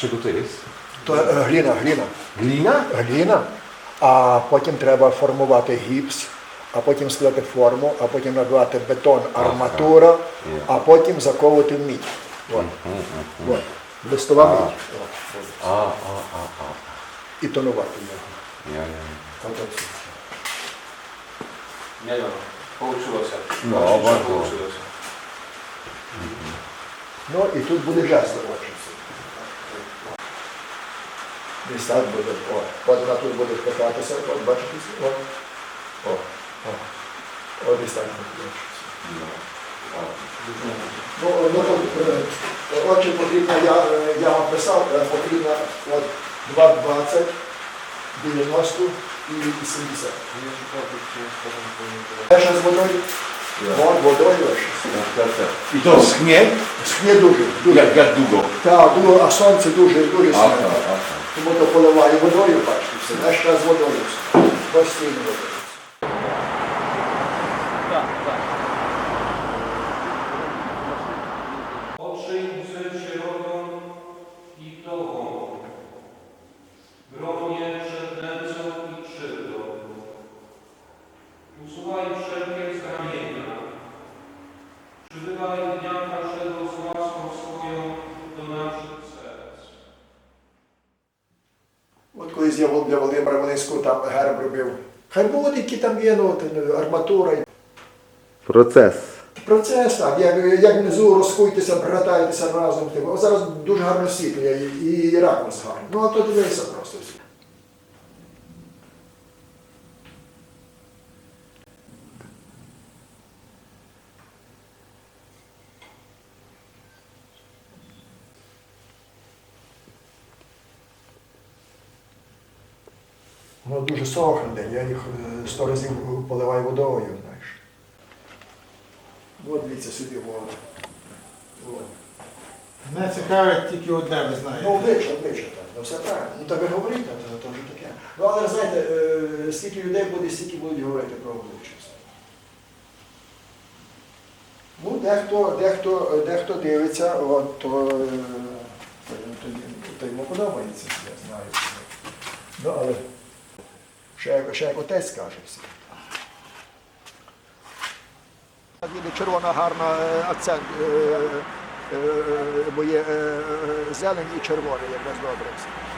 Czego to jest? То е, гліна, гліна. Glina? Гліна, а потім треба формувати гіпс, а потім склати форму, а потім набивати бетон, арматура, Є. а потім заковувати в мідь. От. От. Листова мідь. От. A, a, a, a. І тонувати його. От się. No, Właśnie bardzo. Pouczyło się. Ну і тут буде жест. Десь так буде. О. От вона тут буде впихатися, от бачите? О. О. О. О, десь так буде. Ну, ну е, отже, потрібно, я, е, я вам писав, е, потрібно от 2,20, 90 і 70. Перша з водою, вон водою. I to schnie? Schnie дуже, дуже. Jak, jak długo? Так, дуже, а сонце дуже, дуже aha. Тому то поливаю водою, бачите, все. Наш час водою. Постійно водою. Колись я для Володимира Волинського там герб робив. Хай будуть, які там є, ну, арматура. Процес. Процес так, як, як внизу розкуйтеся, братайтеся разом. Типу. Зараз дуже гарно світло і, і ракурс гарний. Ну а то дивися просто. все. Воно дуже сохне, я їх е, сто разів поливаю водою, знаєш. От дивіться сюди воно. Мене цікавить тільки одне, ви Ну, знаєте. обличчя, обличчя так, ну все правильно. Ну так ви говорите, то, вже таке. Ну, але знаєте, е, скільки людей буде, стільки будуть говорити про обличчя. Ну, дехто, дехто, дехто дивиться, от, то, е, то, то, то йому подобається, я знаю. Ну, але ще, ще як отець скаже всі. Їде червона гарна акцент, бо є зелень і червоний, якраз добре. все.